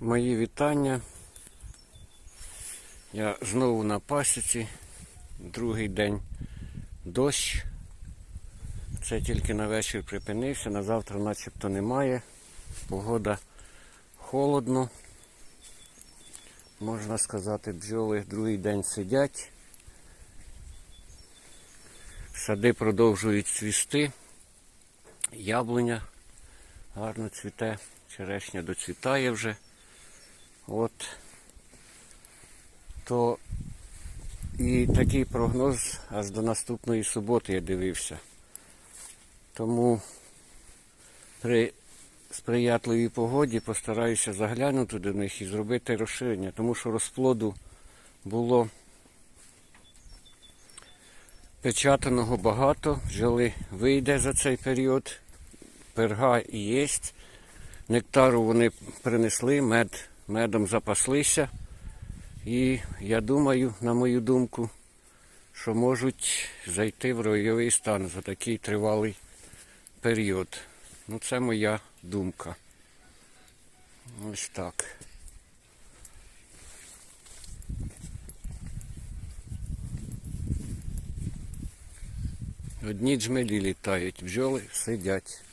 Мої вітання. Я знову на пасіці. Другий день дощ. Це тільки на вечір припинився, на завтра начебто немає. Погода холодно. Можна сказати, бджоли другий день сидять. Сади продовжують цвісти. Яблуня гарно цвіте, черешня доцвітає вже. От. То і такий прогноз аж до наступної суботи я дивився. Тому при сприятливій погоді постараюся заглянути до них і зробити розширення, тому що розплоду було печатаного багато, бджоли вийде за цей період, перга і єсть. Нектару вони принесли, мед, медом запаслися. І я думаю, на мою думку, що можуть зайти в ройовий стан за такий тривалий період. Ну, це моя думка. Ось так. Одні джмелі літають, бджоли сидять.